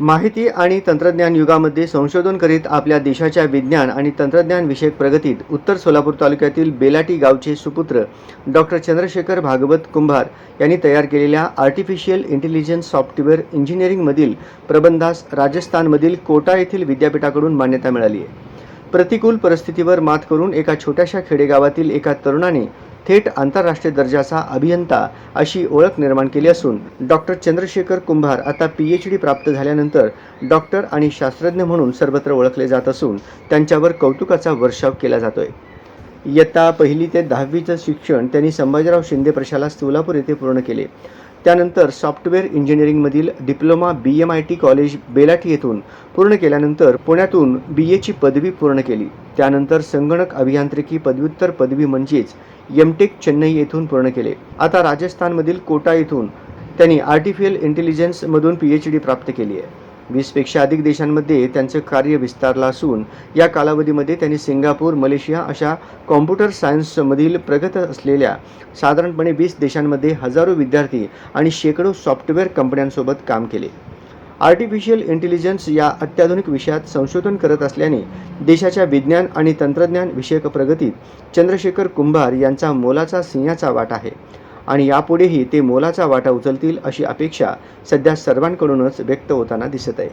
माहिती आणि तंत्रज्ञान युगामध्ये संशोधन करीत आपल्या देशाच्या विज्ञान आणि तंत्रज्ञान विषयक प्रगतीत उत्तर सोलापूर तालुक्यातील बेलाटी गावचे सुपुत्र डॉक्टर चंद्रशेखर भागवत कुंभार यांनी तयार केलेल्या आर्टिफिशियल इंटेलिजन्स सॉफ्टवेअर इंजिनिअरिंगमधील प्रबंधास राजस्थानमधील कोटा येथील विद्यापीठाकडून मान्यता मिळाली आहे. प्रतिकूल परिस्थितीवर मात करून एका छोट्याशा खेडेगावातील एका तरुणाने थेट आंतरराष्ट्रीय दर्जाचा अभियंता अशी ओळख निर्माण केली असून डॉक्टर चंद्रशेखर कुंभार आता पी एच डी प्राप्त झाल्यानंतर डॉक्टर आणि शास्त्रज्ञ म्हणून सर्वत्र ओळखले जात असून त्यांच्यावर कौतुकाचा वर्षाव केला जातोय. इयत्ता पहिली ते दहावीचं शिक्षण त्यांनी संभाजीराव शिंदे प्रशाला सोलापूर येथे पूर्ण केले. त्यानंतर software इंजिनिअरिंगमधील diploma B M I T college Belathi येथून पूर्ण केल्यानंतर पुण्यातून बी एची पदवी पूर्ण केली. त्यानंतर संगणक अभियांत्रिकी पदव्युत्तर पदवी म्हणजेच एमटेक चेन्नई येथून पूर्ण केले. आता राजस्थानमधील कोटा येथून त्यांनी आर्टिफिशियल इंटेलिजन्समधून पी एच डी प्राप्त केली आहे. वीसपेक्षा अधिक देशांमध्ये त्यांचं कार्य विस्तारलं असून या कालावधीमध्ये त्यांनी सिंगापूर मलेशिया अशा कॉम्प्युटर सायन्समधील प्रगत असलेल्या साधारणपणे वीस देशांमध्ये हजारो विद्यार्थी आणि शेकडो सॉफ्टवेअर कंपन्यांसोबत काम केले. आर्टिफिशियल इंटेलिजन्स या अत्याधुनिक विषयात संशोधन करत असल्याने देशाच्या विज्ञान आणि तंत्रज्ञान विषयक प्रगतीत चंद्रशेखर कुंभार यांचा मोलाचा सिंहाचा वाटा आहे. आणि यापुढेही ते मोलाचा वाटा उचलतील अशी अपेक्षा सध्या सर्वांकडूनच व्यक्त होताना दिसत आहे.